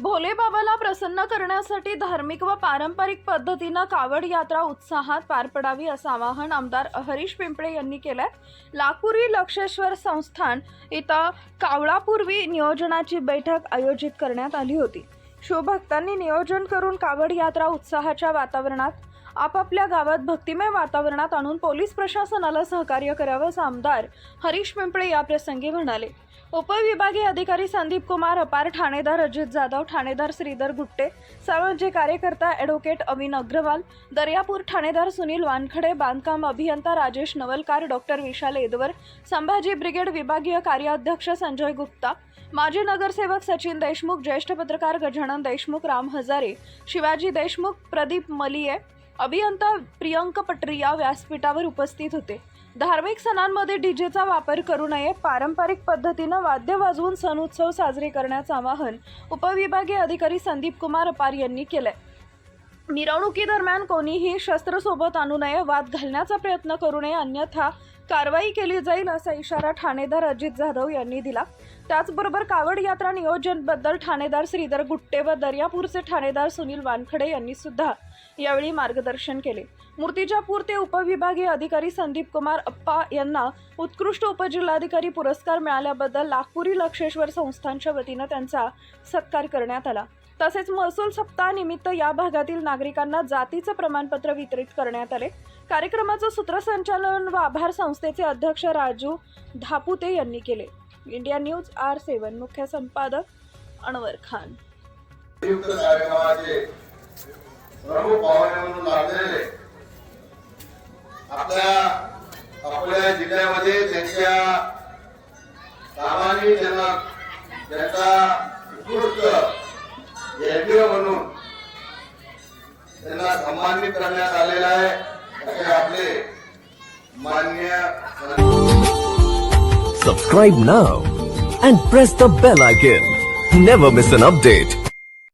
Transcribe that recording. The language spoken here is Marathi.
भोलेबाबाला प्रसन्न करण्यासाठी धार्मिक व पारंपरिक पद्धतीनं कावड यात्रा उत्साहात पार पडावी असं आवाहन आमदार हरीश पिंपळे यांनी केलंय. लाकुरी लक्षेश्वर संस्थान इथं कावळापूर्वी नियोजनाची बैठक आयोजित करण्यात आली होती. शिवभक्तांनी नियोजन करून कावड यात्रा उत्साहाच्या वातावरणात आपापल्या गावात भक्तिमय वातावरणात आणून पोलीस प्रशासनाला सहकार्य करावं असं आमदार हरीश पिंपळे याप्रसंगी म्हणाले. उपविभागीय अधिकारी संदीप कुमार अपार ठाणेदार अजित जाधव ठाणेदार श्रीधर गुट्टे सामाजिक कार्यकर्ता ॲडव्होकेट अविन अग्रवाल दर्यापूर ठाणेदार सुनील वानखडे बांधकाम अभियंता राजेश नवलकार डॉक्टर विशाल एदवर संभाजी ब्रिगेड विभागीय कार्याध्यक्ष संजय गुप्ता माजी नगरसेवक सचिन देशमुख ज्येष्ठ पत्रकार गजानन देशमुख राम हजारे शिवाजी देशमुख प्रदीप मलिये अभियंता प्रियंक पटरिया व्यासपीठावर उपस्थित होते. धार्मिक सणांमध्ये डीजेचा वापर करू नये. पारंपरिक पद्धतीनं वाद्य वाजवून सण उत्सव साजरे करण्याचं आवाहन उपविभागीय अधिकारी संदीप कुमार अपार यांनी केलंय. मिरवणुकीदरम्यान कोणीही शस्त्र सोबत आणू नये वाद घालण्याचा प्रयत्न करू नये अन्यथा कारवाई केली जाईल असा इशारा ठाणेदार अजित जाधव यांनी दिला. त्याचबरोबर कावड यात्रा नियोजनबद्दल ठाणेदार श्रीधर गुट्टे व दर्यापूरचे ठाणेदार सुनील वानखडे यांनी सुद्धा यावेळी मार्गदर्शन केले. मूर्तिजापूर ते उपविभागीय अधिकारी संदीप कुमार अप्पा यांना उत्कृष्ट उपजिल्हाधिकारी पुरस्कार मिळाल्याबद्दल नागपुरी लक्षेश्वर संस्थांच्या वतीनं त्यांचा सत्कार करण्यात आला. तसेच महसूल सप्ताहानिमित्त या भागातील नागरिकांना जातीचं प्रमाणपत्र वितरित करण्यात आले. कार्यक्रमाचं सूत्रसंचालन व आभार संस्थेचे अध्यक्ष राजू धापुते यांनी केले. इंडिया न्यूज आर सेवन मुख्य संपादक अनवर खान. आपल्या आपल्या जिल्ह्यामध्ये त्यांच्या कामाने त्यांना त्यांचा उत्कृष्ट एडीओ म्हणून त्यांना सन्मानित करण्यात आलेला आहे असे आपले मान्य Subscribe now and press the bell icon. Never miss an update.